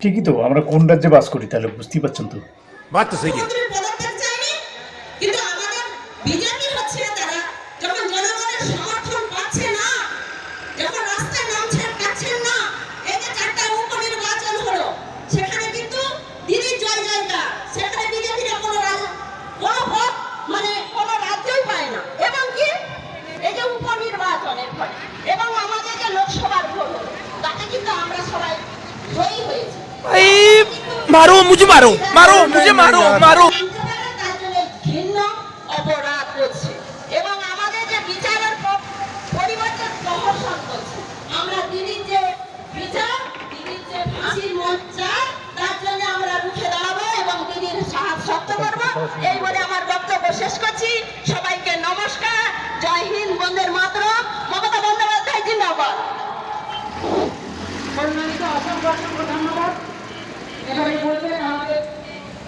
ঠিকই তো আমরা কোন রাজ্যে বাস করি তাহলে বুঝতেই পারছেন তো। বাচ্চা সেই। কিন্তু আমাদের মারো, মুঝে মারো মারো, মুঝে মারো মারো। এই বলে আমার বক্তব্য শেষ করছি। সবাইকে নমস্কার। জয় হিন্দ বন্ধের মাত্র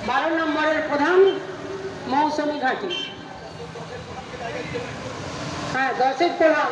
বারো নম্বরের প্রধান মৌসুমি ঘাটি। হ্যাঁ দশের প্রধান।